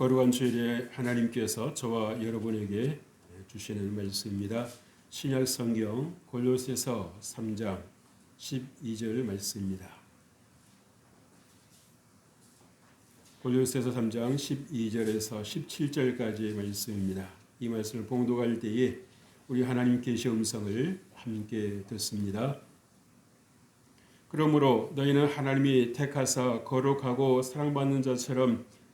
거룩한 주일에 하나님께서 저와 여러분에게 주시는 말씀입니다. 신약 성경 골로새서 3장 12절 말씀입니다. 골로새서 3장 12절에서 17절까지의 말씀입니다. 이 말씀을 봉독할 때에 우리 하나님 계시 음성을 함께 듣습니다. 그러므로 너희는 하나님이 택하사 거룩하고 사랑받는 자처럼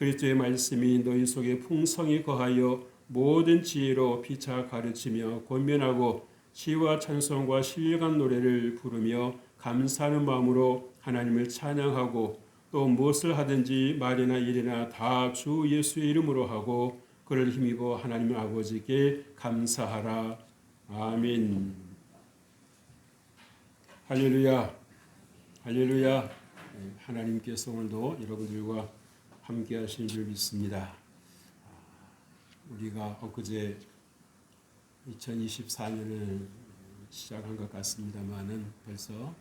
그리스도의 말씀이 너희 속에 풍성히 거하여 모든 지혜로 피차 가르치며 권면하고 시와 찬송과 신령한 노래를 부르며 감사하는 마음으로 하나님을 찬양하고 또 무엇을 하든지 말이나 일이나 다 주 예수의 이름으로 하고 그를 힘입어 하나님 아버지께 감사하라. 아멘. 할렐루야. 할렐루야. 네, 하나님께서 오늘도 여러분들과 함께 하실 줄 믿습니다. 우리가 엊그제 2024년을 시작한 것 같습니다만은 벌써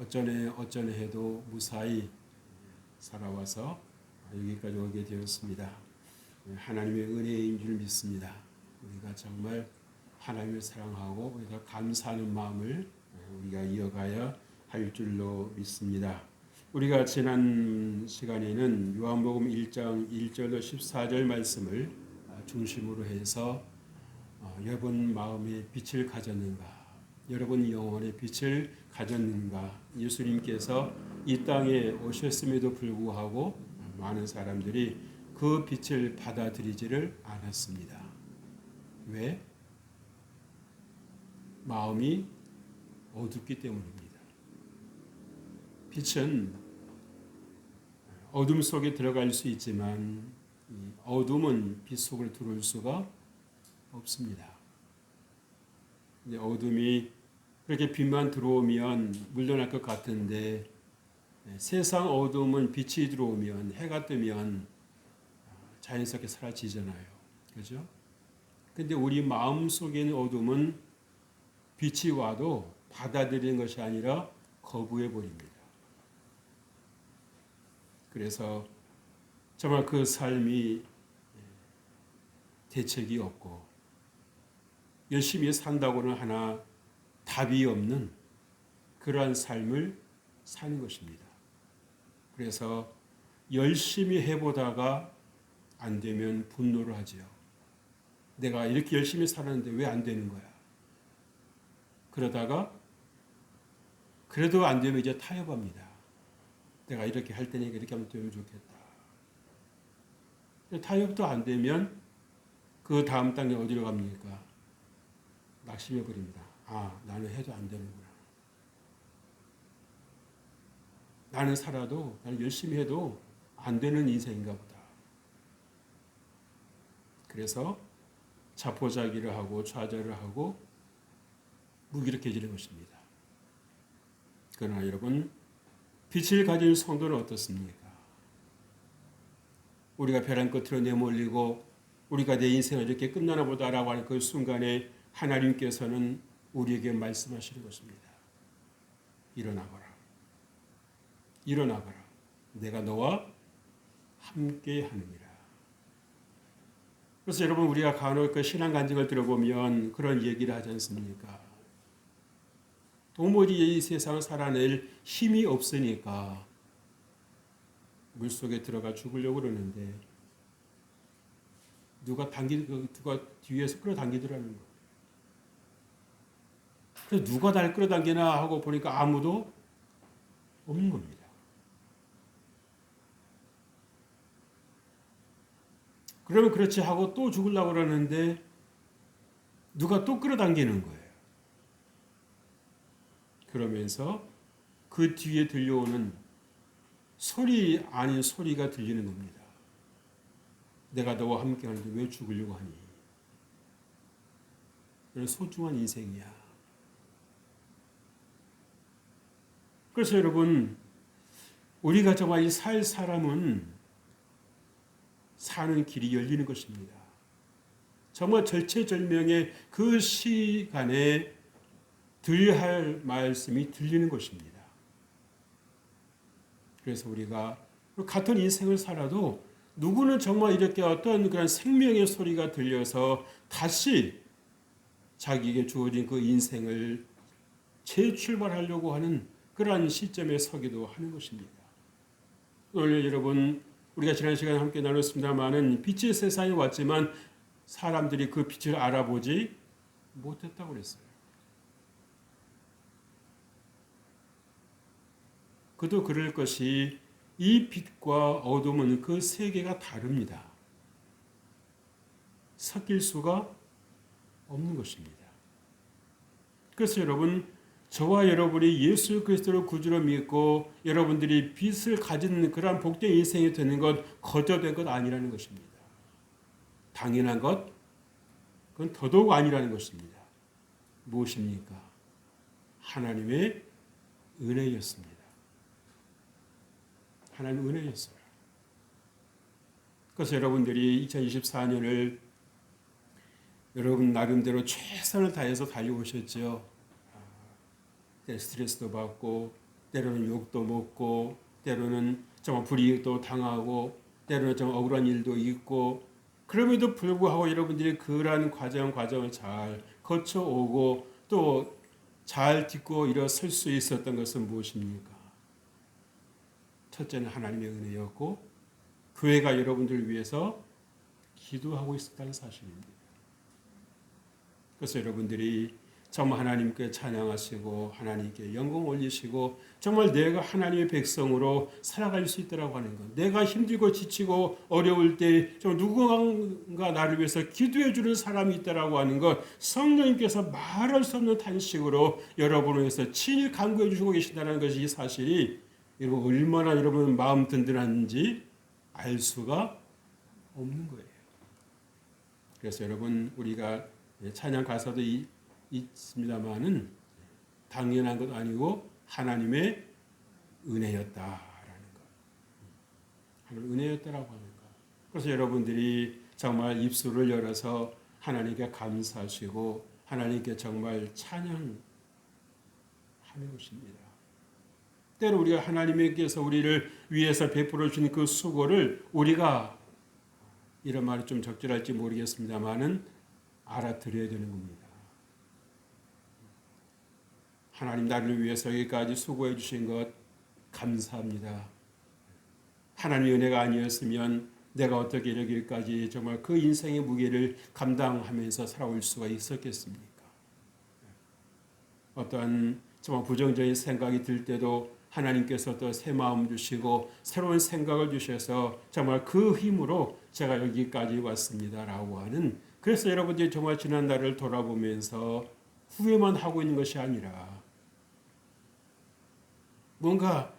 어쩌네 어쩌네 해도 무사히 살아와서 여기까지 오게 되었습니다. 하나님의 은혜인 줄 믿습니다. 우리가 정말 하나님을 사랑하고 우리가 감사하는 마음을 우리가 이어가야 할 줄로 믿습니다. 우리가 지난 시간에는 요한복음 1장 1절로 14절 말씀을 중심으로 해서 어, 여러분 마음에 빛을 가졌는가? 여러분 영혼의 빛을 가졌는가? 예수님께서 이 땅에 오셨음에도 불구하고 많은 사람들이 그 빛을 받아들이지를 않았습니다. 왜? 마음이 어둡기 때문입니다. 빛은 어둠 속에 들어갈 수 있지만 어둠은 빛 속을 들어올 수가 없습니다. 어둠이 그렇게 빛만 들어오면 물러날 것 같은데 네, 세상 어둠은 빛이 들어오면 해가 뜨면 자연스럽게 사라지잖아요. 그죠? 근데 우리 마음 속에 있는 어둠은 빛이 와도 받아들이는 것이 아니라 거부해 버립니다. 그래서 정말 그 삶이 대책이 없고 열심히 산다고는 하나 답이 없는 그러한 삶을 사는 것입니다. 그래서 열심히 해보다가 안 되면 분노를 하지요. 내가 이렇게 열심히 살았는데 왜 안 되는 거야? 그러다가 그래도 안 되면 이제 타협합니다. 내가 이렇게 할 테니까 이렇게 하면 되면 좋겠다. 타협도 안 되면 그 다음 단계 어디로 갑니까? 낙심해 버립니다. 아, 나는 해도 안 되는구나. 나는 살아도, 나는 열심히 해도 안 되는 인생인가 보다. 그래서 자포자기를 하고 좌절을 하고 무기력해지는 것입니다. 그러나 여러분, 빛을 가진 성도는 어떻습니까? 우리가 벼랑 끝으로 내몰리고 우리가 내 인생을 이렇게 끝나나 보다라고 하는 그 순간에 하나님께서는 우리에게 말씀하시는 것입니다. 일어나거라. 일어나거라. 내가 너와 함께 하느니라. 그래서 여러분 우리가 간혹 그 신앙 간증을 들어보면 그런 얘기를 하지 않습니까? 도무지 이 세상을 살아낼 힘이 없으니까 물 속에 들어가 죽으려고 그러는데 누가 당기 누가 뒤에서 끌어당기더라는 거. 그래서 누가 날 끌어당기나 하고 보니까 아무도 없는 겁니다. 그러면 그렇지 하고 또 죽으려고 그러는데 누가 또 끌어당기는 거예요. 그러면서 그 뒤에 들려오는 소리 아닌 소리가 들리는 겁니다. 내가 너와 함께 하는데 왜 죽으려고 하니? 이런 소중한 인생이야. 그래서 여러분, 우리가 정말 이살 사람은 사는 길이 열리는 것입니다. 정말 절체절명의 그 시간에 들할 말씀이 들리는 것입니다. 그래서 우리가 같은 인생을 살아도 누구는 정말 이렇게 어떤 그런 생명의 소리가 들려서 다시 자기에게 주어진 그 인생을 재출발하려고 하는 그러한 시점에 서기도 하는 것입니다. 오늘 여러분 우리가 지난 시간에 함께 나눴습니다만은 빛의 세상에 왔지만 사람들이 그 빛을 알아보지 못했다고 그랬어요. 그도 그럴 것이 이 빛과 어둠은 그 세계가 다릅니다. 섞일 수가 없는 것입니다. 그래서 여러분 저와 여러분이 예수 그리스도를 구주로 믿고 여러분들이 빛을 가진 그러한 복된 인생이 되는 것 거저된 것 아니라는 것입니다. 당연한 것 그건 더더욱 아니라는 것입니다. 무엇입니까? 하나님의 은혜였습니다. 하나님 은혜였어요. 그래서 여러분들이 2024년을 여러분 나름대로 최선을 다해서 달려오셨죠. 스트레스도 받고 때로는 욕도 먹고 때로는 정말 불이익도 당하고 때로는 좀 억울한 일도 있고 그럼에도 불구하고 여러분들이 그러한 과정 과정을 잘 거쳐오고 또 잘 딛고 일어설 수 있었던 것은 무엇입니까? 첫째는 하나님의 은혜였고 교회가 여러분들을 위해서 기도하고 있었다는 사실입니다. 그래서 여러분들이 정말 하나님께 찬양하시고 하나님께 영광 올리시고 정말 내가 하나님의 백성으로 살아갈 수 있다라고 하는 것. 내가 힘들고 지치고 어려울 때 누군가 나를 위해서 기도해 주는 사람이 있다라고 하는 것. 성령님께서 말할 수 없는 탄식으로 여러분을 위해서 친히 간구해 주시고 계신다는 것이 이 사실이 여러분 얼마나 여러분 마음 든든한지 알 수가 없는 거예요. 그래서 여러분 우리가 찬양 가사도 이 있습니다만은 당연한 것 아니고 하나님의 은혜였다라는 것. 하나님 은혜였다라고 하는 것. 그래서 여러분들이 정말 입술을 열어서 하나님께 감사하시고 하나님께 정말 찬양하는 것입니다. 때로 우리가 하나님께서 우리를 위해서 베풀어 주신 그 수고를 우리가 이런 말이 좀 적절할지 모르겠습니다만은 알아들어야 되는 겁니다. 하나님 나를 위해서 여기까지 수고해 주신 것 감사합니다. 하나님의 은혜가 아니었으면 내가 어떻게 여기까지 정말 그 인생의 무게를 감당하면서 살아올 수가 있었겠습니까? 어떠한 정말 부정적인 생각이 들 때도 하나님께서 또 새 마음 주시고 새로운 생각을 주셔서 정말 그 힘으로 제가 여기까지 왔습니다라고 하는 그래서 여러분들이 정말 지난 날을 돌아보면서 후회만 하고 있는 것이 아니라 뭔가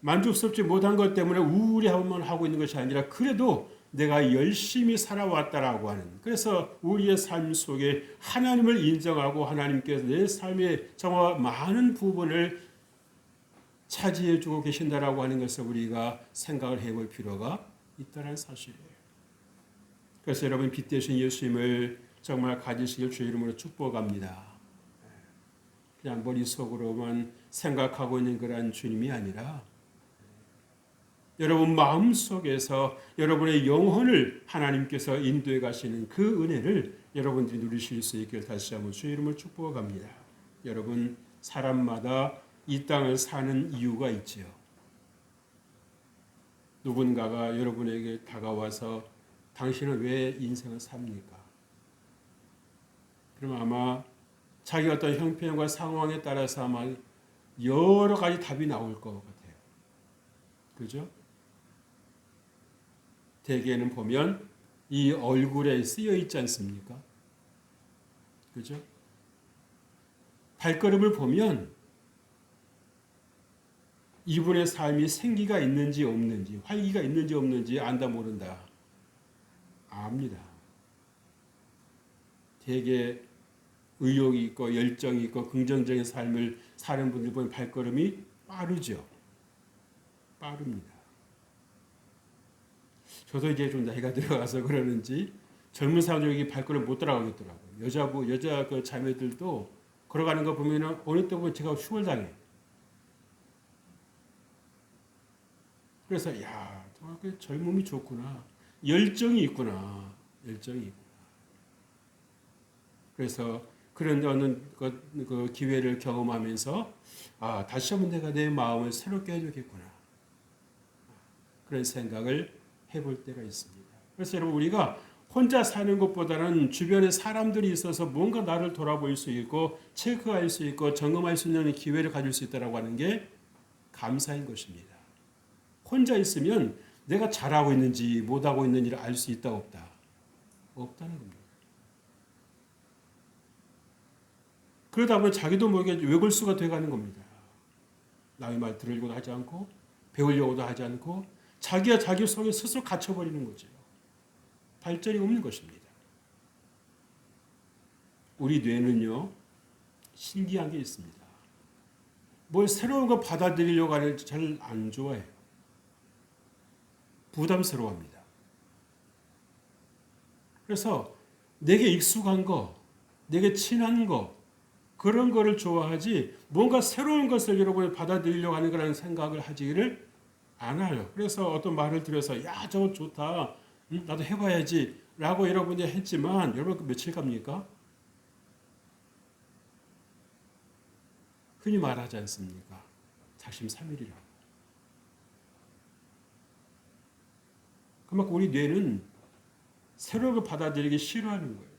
만족스럽지 못한 것 때문에 우울해하만 하고 있는 것이 아니라 그래도 내가 열심히 살아왔다라고 하는 그래서 우리의 삶 속에 하나님을 인정하고 하나님께서 내 삶의 정말 많은 부분을 차지해 주고 계신다라고 하는 것을 우리가 생각을 해볼 필요가 있다는 사실이에요. 그래서 여러분 빛 대신 예수님을 정말 가지시길 주 이름으로 축복합니다. 그냥 머릿속으로만 생각하고 있는 그러한 주님이 아니라 여러분 마음 속에서 여러분의 영혼을 하나님께서 인도해 가시는 그 은혜를 여러분들이 누리실 수 있기를 다시 한번 주 이름을 축복합니다. 여러분 사람마다 이 땅을 사는 이유가 있지요. 누군가가 여러분에게 다가와서 당신은 왜 인생을 삽니까? 그럼 아마 자기 어떤 형편과 상황에 따라서 아마 여러 가지 답이 나올 것 같아요. 그죠? 대개는 보면 이 얼굴에 쓰여 있지 않습니까? 그죠? 발걸음을 보면 이분의 삶이 생기가 있는지 없는지, 활기가 있는지 없는지 안다 모른다. 압니다. 되게 의욕이 있고 열정이 있고 긍정적인 삶을 사는 분들 보면 발걸음이 빠르죠. 빠릅니다. 저도 이제 좀 나이가 들어가서 그러는지 젊은 사람들이 발걸음 못 따라가겠더라고요. 여자부 여자 그 자매들도 걸어가는 거 보면은 어느 때 보면 제가 흉을 당해. 그래서 야 젊음이 좋구나. 열정이 있구나. 열정이 있구나. 그래서 그런 어느 그, 그 기회를 경험하면서 아 다시 한번 내가 내 마음을 새롭게 해주겠구나. 그런 생각을 해볼 때가 있습니다. 그래서 여러분 우리가 혼자 사는 것보다는 주변에 사람들이 있어서 뭔가 나를 돌아볼 수 있고 체크할 수 있고 점검할 수 있는 기회를 가질 수 있다라고 하는 게 감사인 것입니다. 혼자 있으면 내가 잘하고 있는지 못하고 있는지를 알 수 있다 없다 없다는 겁니다. 그러다 보면 자기도 모르게 외골수가 돼가는 겁니다. 남의 말 들으려고도 하지 않고 배우려고도 하지 않고 자기가 자기 속에 스스로 갇혀버리는 거죠. 발전이 없는 것입니다. 우리 뇌는요, 신기한 게 있습니다. 뭘 새로운 거 받아들이려고 하는 잘안 좋아해요. 부담스러워합니다. 그래서 내게 익숙한 거, 내게 친한 거, 그런 거를 좋아하지 뭔가 새로운 것을 여러분이 받아들이려고 하는 거라는 생각을 하지를 않아요. 그래서 어떤 말을 들어서 야 저거 좋다. 응? 나도 해봐야지. 라고 여러분이 했지만 여러분 그 며칠 갑니까? 흔히 말하지 않습니까? 작심 3일이라고. 그만큼 우리 뇌는 새로운 걸 받아들이기 싫어하는 거예요.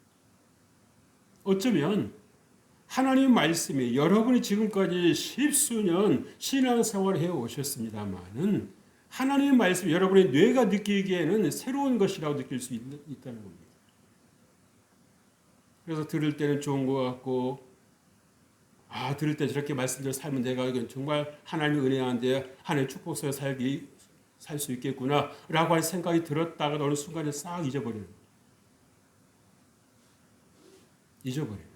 어쩌면 하나님 말씀이 여러분이 지금까지 십수년 신앙생활을 해 오셨습니다만은 하나님 말씀 여러분의 뇌가 느끼기에는 새로운 것이라고 느낄 수 있, 다는 겁니다. 그래서 들을 때는 좋은 것 같고 아 들을 때 저렇게 말씀대로 살면 내가 정말 하나님의 은혜한데 하나님의 축복 속에 살기 살 수 있겠구나 라고 할 생각이 들었다가 어느 순간에 싹 잊어버리는 잊어버려요.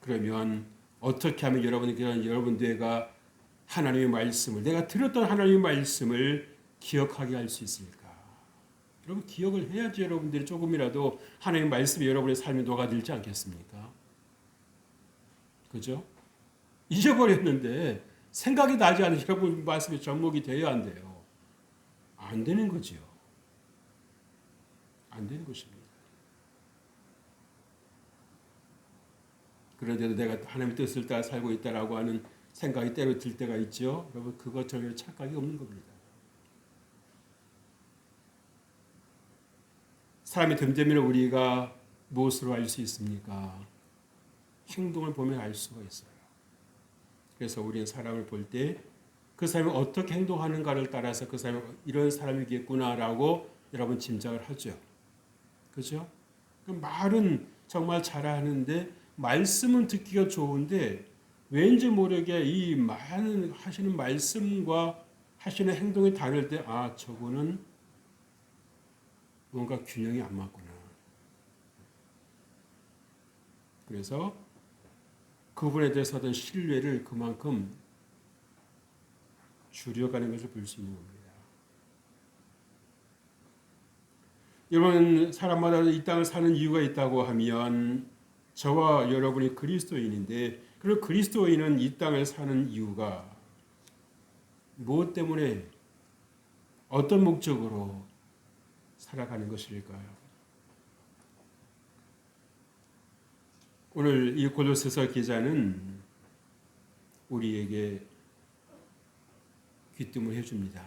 그러면 어떻게 하면 여러분이 그런 여러분 뇌가 하나님의 말씀을 내가 들었던 하나님의 말씀을 기억하게 할 수 있을까? 여러분 기억을 해야지 여러분들이 조금이라도 하나님의 말씀이 여러분의 삶에 녹아들지 않겠습니까? 그죠? 잊어버렸는데 생각이 나지 여러분 말씀이 접목이 되어야 한대요. 안 되는 거죠. 안 되는 것입니다. 그런데도 내가 하나님의 뜻을 따라 살고 있다라고 하는 생각이 때로 들 때가 있죠. 여러분 그것 전혀 착각이 없는 겁니다. 사람이 됨되면 우리가 무엇으로 알 수 있습니까? 행동을 보면 알 수가 있어요. 그래서 우리는 사람을 볼 때 그 사람이 어떻게 행동하는가를 따라서 그 사람이 이런 사람이겠구나라고 여러분 짐작을 하죠. 그죠? 그 말은 정말 잘하는데 말씀은 듣기가 좋은데 왠지 모르게 이 많은 하시는 말씀과 하시는 행동이 다를 때 아, 저거는 뭔가 균형이 안 맞구나. 그래서 그분에 대해서 어떤 신뢰를 그만큼 줄여가는 것을 볼 수 있는 겁니다. 여러분, 사람마다 이 땅을 사는 이유가 있다고 하면 저와 여러분이 그리스도인인데 그리고 그리스도인은 이 땅을 사는 이유가 무엇 때문에 어떤 목적으로 살아가는 것일까요? 오늘 이 골로새서 기자는 우리에게 귀뜸을 해줍니다.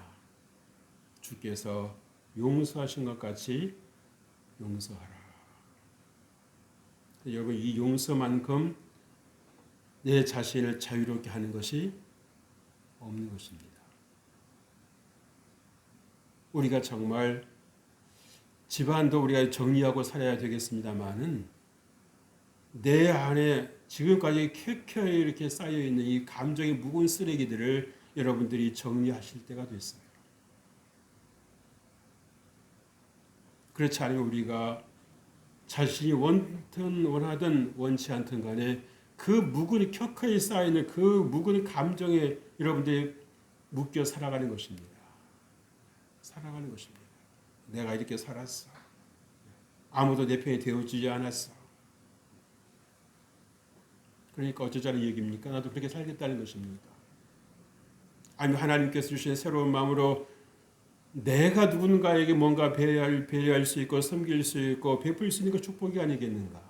주께서 용서하신 것 같이 용서하라. 여러분 이 용서만큼 내 자신을 자유롭게 하는 것이 없는 것입니다. 우리가 정말 집안도 우리가 정리하고 살아야 되겠습니다만은 내 안에 지금까지 켜켜이 이렇게 쌓여 있는 이 감정의 무거운 쓰레기들을 여러분들이 정리하실 때가 됐어요. 그렇지 않으면 우리가 자신이 원든 원하든 원치 않든 간에 그 묵은 켜켜이 쌓이는 그 묵은 감정에 여러분들이 묶여 살아가는 것입니다. 살아가는 것입니다. 내가 이렇게 살았어. 아무도 내 편이 되어주지 않았어. 그러니까 어쩌자는 얘기입니까? 나도 그렇게 살겠다는 것입니까? 아니면 하나님께서 주신 새로운 마음으로 내가 누군가에게 뭔가 배려할, 배려할 수 있고 섬길 수 있고 베풀 수 있는 것 축복이 아니겠는가?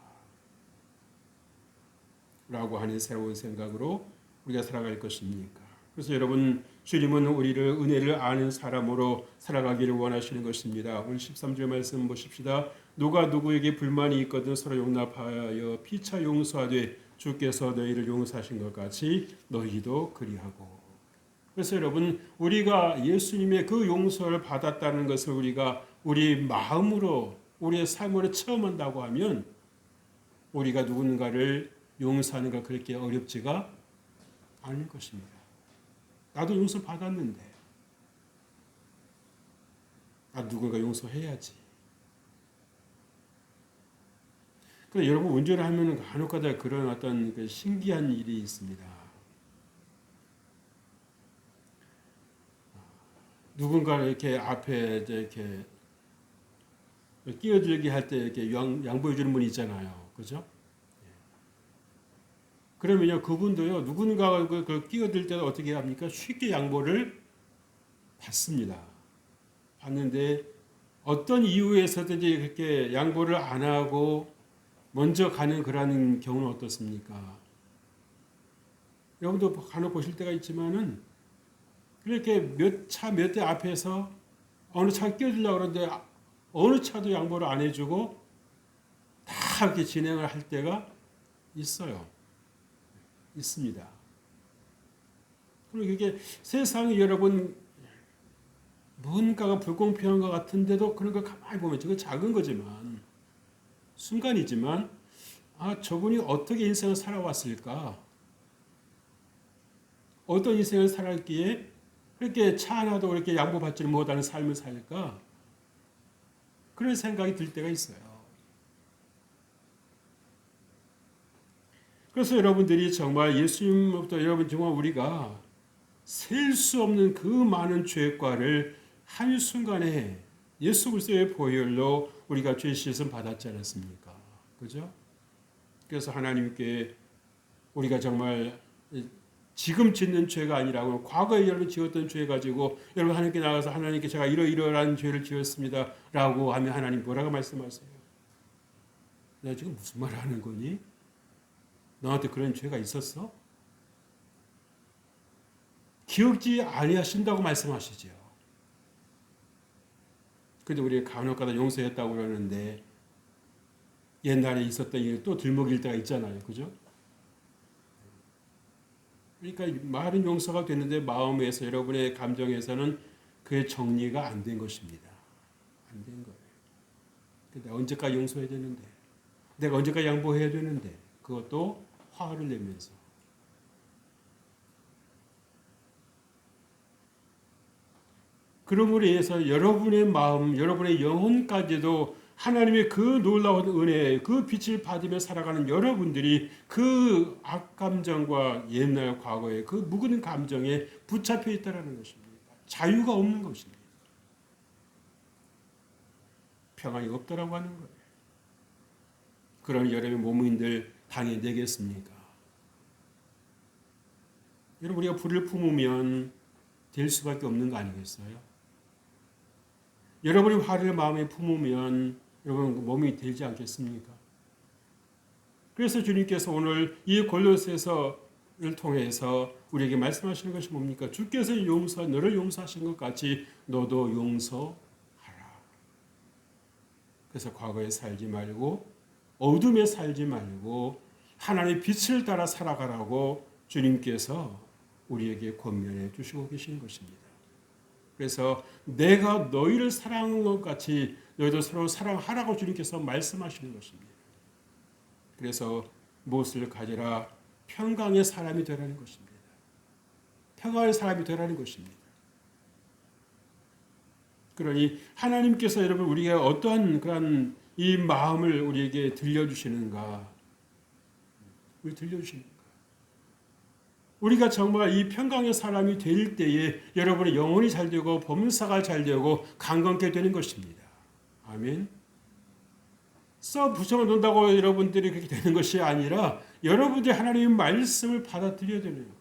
라고 하는 새로운 생각으로 우리가 살아갈 것입니까? 그래서 여러분 주님은 우리를 은혜를 아는 사람으로 살아가기를 원하시는 것입니다. 오늘 13절 말씀 보십시다. 누가 누구에게 불만이 있거든 서로 용납하여 피차 용서하되 주께서 너희를 용서하신 것 같이 너희도 그리하고. 그래서 여러분 우리가 예수님의 그 용서를 받았다는 것을 우리가 우리 마음으로 우리의 삶으로 체험한다고 하면 우리가 누군가를 용서하는 것 그렇게 어렵지가 않을 것입니다. 나도 용서 받았는데 나 누군가 용서해야지. 그래 여러분 운전을 하면 간혹가다 그런 어떤 그 신기한 일이 있습니다. 누군가 이렇게 앞에 이렇게 끼어들게 할때 이렇게 양, 양보해 주는 분이 있잖아요. 그죠? 그러면요, 그분도요, 누군가가 그, 그 끼어들 때도 어떻게 합니까? 쉽게 양보를 받습니다. 받는데 어떤 이유에서든지 그렇게 양보를 안 하고 먼저 가는 그러한 경우는 어떻습니까? 여러분도 간혹 보실 때가 있지만은 그렇게 몇 차 몇 대 앞에서 어느 차 끼어들려고 그러는데 어느 차도 양보를 안 해주고 다 이렇게 진행을 할 때가 있어요. 있습니다. 그리고 이게 세상에 여러분 뭔가가 불공평한 것 같은데도 그런 거 가만히 보면 저거 작은 거지만 순간이지만 아 저분이 어떻게 인생을 살아왔을까? 어떤 인생을 살았기에 그렇게 차 하나도 그렇게 양보받지 못하는 삶을 살까? 그런 생각이 들 때가 있어요. 그래서 여러분들이 정말 예수님부터 여러분 정말 우리가 셀 수 없는 그 많은 죄과를 한순간에 예수 그리스도의 보혈로 우리가 죄 씻음 받았지 않았습니까? 그죠? 그래서 하나님께 우리가 정말 지금 짓는 죄가 아니라고 과거에 여러분 지었던 죄 가지고 여러분 하나님께 나가서 하나님께 제가 이러이러한 죄를 지었습니다라고 하면 하나님 뭐라고 말씀하세요? 내가 지금 무슨 말을 하는 거니? 너한테 그런 죄가 있었어? 기억지 아니하신다고 말씀하시 죠. 근데 우리 간혹가다 용서했다고 그러는데 옛날에 있었던 일이 또 들먹일 때가 있잖아요. 그죠? 그러니까 말은 용서가 됐는데 마음에서 여러분의 감정에서는 그의 정리가 안 된 것입니다. 안 된 거예요. 근데 언제까지 용서해야 되는데? 내가 언제까지 양보해야 되는데? 그것도 화를 내면서 그러므로 인해서 여러분의 마음, 여러분의 영혼까지도 하나님의 그 놀라운 은혜, 그 빛을 받으며 살아가는 여러분들이 그 악감정과 옛날 과거의 그 묵은 감정에 붙잡혀 있다는 것입니다. 자유가 없는 것입니다. 평안이 없다라고 하는 거예요. 그런 여러분의 몸인들 당해 내겠습니까? 여러분 우리가 불을 품으면 될 수밖에 없는 거 아니겠어요? 여러분이 화를 마음에 품으면 여러분 몸이 되지 않겠습니까? 그래서 주님께서 오늘 이 골로새서를 통해서 우리에게 말씀하시는 것이 뭡니까? 주께서 용서 너를 용서하신 것 같이 너도 용서하라. 그래서 과거에 살지 말고 어둠에 살지 말고 하나님의 빛을 따라 살아가라고 주님께서 우리에게 권면해 주시고 계신 것입니다. 그래서 내가 너희를 사랑한 것 같이 너희도 서로 사랑하라고 주님께서 말씀하시는 것입니다. 그래서 무엇을 가지라 평강의 사람이 되라는 것입니다. 평강의 사람이 되라는 것입니다. 그러니 하나님께서 여러분 우리가 어떠한 그런 이 마음을 우리에게 들려주시는가? 우리 들려주시는가? 우리가 정말 이 평강의 사람이 될 때에 여러분의 영혼이 잘 되고 범사가 잘 되고 강건케 되는 것입니다. 아멘. 써 부정을 놓는다고 여러분들이 그렇게 되는 것이 아니라 여러분들이 하나님의 말씀을 받아들여야 되는 거예요.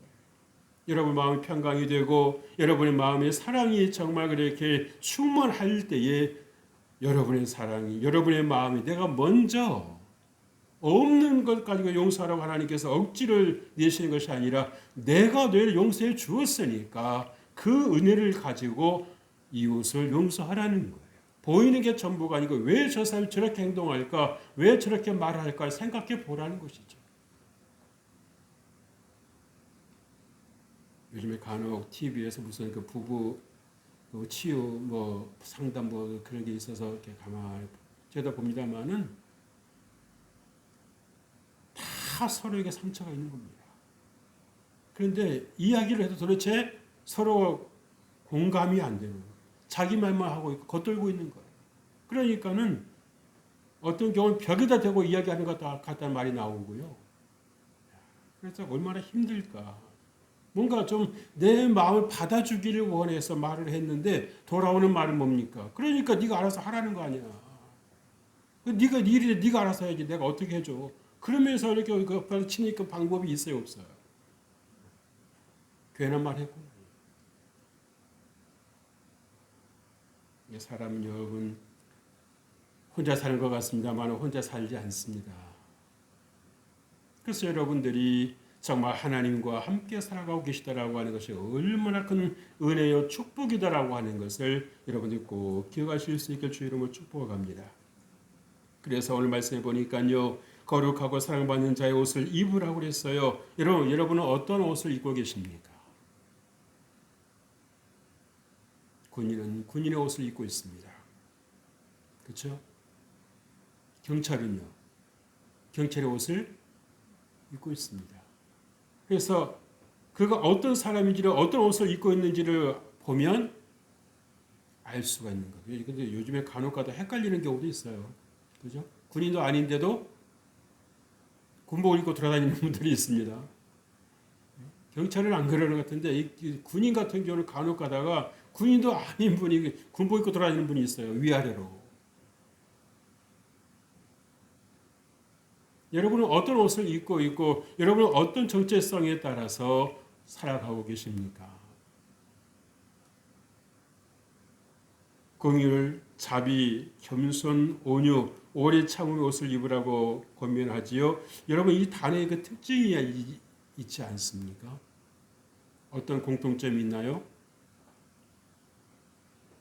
여러분 마음이 평강이 되고 여러분의 마음의 사랑이 정말 그렇게 충만할 때에 여러분의 사랑이 여러분의 마음이 내가 먼저 없는 것 가지고 용서하라고 하나님께서 억지를 내시는 것이 아니라 내가 너를 용서해 주었으니까 그 은혜를 가지고 이웃을 용서하라는 거예요. 보이는 게 전부가 아니고 왜 저 사람이 저렇게 행동할까? 왜 저렇게 말할까? 생각해 보라는 것이죠. 요즘에 간혹 TV에서 무슨 그 부부 그 치유 뭐 상담 뭐 그런 게 있어서 이렇게 가만히 제가 봅니다만은 다 서로에게 상처가 있는 겁니다. 그런데 이야기를 해도 도대체 서로 공감이 안 되는 거예요. 자기 말만 하고 있고 겉돌고 있는 거예요. 그러니까는 어떤 경우는 벽에다 대고 이야기하는 것 같다는 말이 나오고요. 그래서 얼마나 힘들까. 뭔가 좀 내 마음을 받아주기를 원해서 말을 했는데 돌아오는 말은 뭡니까? 그러니까 네가 알아서 하라는 거 아니야. 네가 네 일이 네가 알아서 해야지. 내가 어떻게 해줘? 그러면서 이렇게 그 치니까 방법이 있어요, 없어요? 괜한 말 했고. 사람은 여러분 혼자 사는 것 같습니다만 혼자 살지 않습니다. 그래서 여러분들이 정말 하나님과 함께 살아가고 계시다라고 하는 것이 얼마나 큰 은혜요 축복이다라고 하는 것을 여러분들이 꼭 기억하실 수 있게 주 이름으로 축복합니다. 그래서 오늘 말씀해 보니까요. 거룩하고 사랑받는 자의 옷을 입으라고 그랬어요. 여러분, 여러분은 어떤 옷을 입고 계십니까? 군인은 군인의 옷을 입고 있습니다. 그렇죠? 경찰은요. 경찰의 옷을 입고 있습니다. 그래서 그가 어떤 사람인지를 어떤 옷을 입고 있는지를 보면 알 수가 있는 거예요. 근데 요즘에 간혹가다 헷갈리는 경우도 있어요. 그죠? 군인도 아닌데도 군복을 입고 돌아다니는 분들이 있습니다. 경찰은 안 그러는 것 같은데 이 군인 같은 경우는 간혹 가다가 군인도 아닌 분이 군복 입고 돌아다니는 분이 있어요. 위아래로. 여러분은 어떤 옷을 입고 있고 여러분은 어떤 정체성에 따라서 살아가고 계십니까? 공율, 자비, 겸손, 온유, 오래 참음의 옷을 입으라고 권면하지요. 여러분 이 단어의 그 특징이 있지 않습니까? 어떤 공통점이 있나요?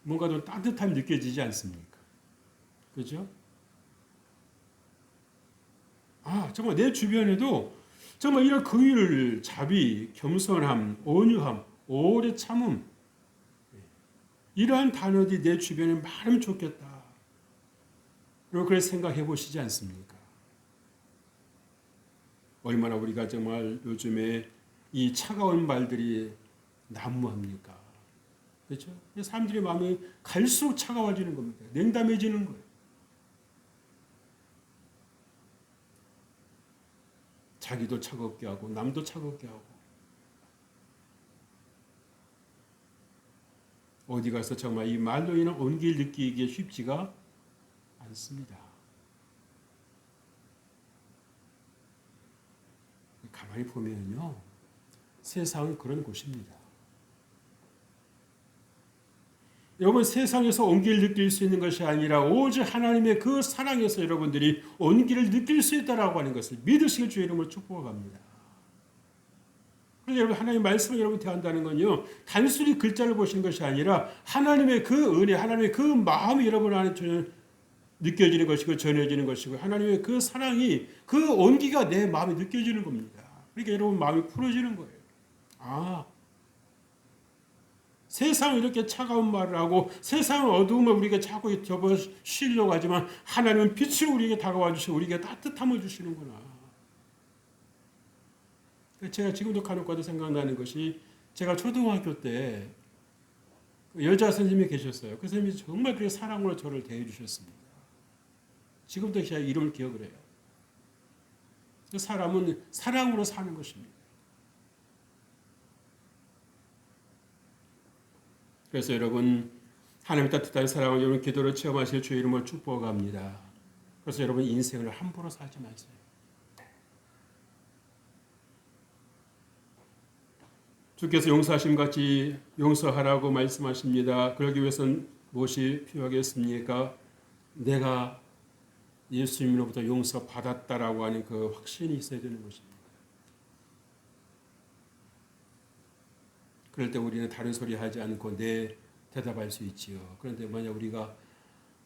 뭔가 좀 따뜻함이 느껴지지 않습니까? 그죠? 아, 정말 내 주변에도 정말 이런 긍휼, 자비, 겸손함, 온유함, 오래 참음 이러한 단어들이 내 주변에 많으면 좋겠다. 그렇게 생각해 보시지 않습니까? 얼마나 우리가 정말 요즘에 이 차가운 말들이 난무합니까? 그렇죠? 사람들의 마음이 갈수록 차가워지는 겁니다. 냉담해지는 거예요. 자기도 차갑게 하고 남도 차갑게 하고 어디 가서 정말 이 말로 인한 온기를 느끼기 쉽지가 않습니다. 가만히 보면요. 세상은 그런 곳입니다. 여러분 세상에서 온기를 느낄 수 있는 것이 아니라 오직 하나님의 그 사랑에서 여러분들이 온기를 느낄 수 있다라고 하는 것을 믿으시길 주의 이름으로 축복합니다. 그래서 여러분 하나님 말씀을 여러분 대한다는 건요 단순히 글자를 보시는 것이 아니라 하나님의 그 은혜, 하나님의 그 마음이 여러분 안에 느껴지는 것이고 전해지는 것이고 하나님의 그 사랑이 그 온기가 내 마음에 느껴지는 겁니다. 그러니까 여러분 마음이 풀어지는 거예요. 아 세상 이렇게 차가운 말을 하고 세상 어두움을 우리가 자꾸 접어 쉬려고 하지만 하나님은 빛으로 우리에게 다가와 주시고 우리에게 따뜻함을 주시는구나. 제가 지금도 간혹가도 생각나는 것이 제가 초등학교 때 여자 선생님이 계셨어요. 그 선생님이 정말 그렇게 사랑으로 저를 대해 주셨습니다. 지금도 제가 이름을 기억을 해요. 그 사람은 사랑으로 사는 것입니다. 그래서 여러분 하나님 따뜻한 사랑을 여러분 기도로 체험하실 주의 이름을 축복합니다. 그래서 여러분 인생을 함부로 살지 마세요. 주께서 용서하심 같이 용서하라고 말씀하십니다. 그러기 위해서는 무엇이 필요하겠습니까? 내가 예수님으로부터 용서 받았다라고 하는 그 확신이 있어야 되는 것입니다. 그럴 때 우리는 다른 소리 하지 않고 내 대답할 수 있지요. 그런데 만약 우리가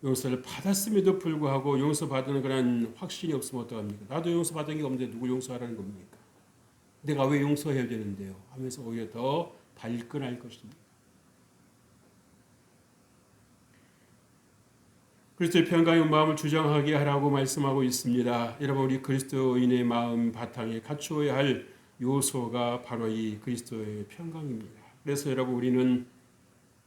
용서를 받았음에도 불구하고 용서받는 그런 확신이 없으면 어떡합니까? 나도 용서받은 게 없는데 누구 용서하라는 겁니까? 내가 왜 용서해야 되는데요? 하면서 오히려 더 발끈할 것입니다. 그리스도의 평강의 마음을 주장하게 하라고 말씀하고 있습니다. 여러분 우리 그리스도인의 마음 바탕에 갖추어야 할 요소가 바로 이 그리스도의 평강입니다. 그래서 여러분 우리는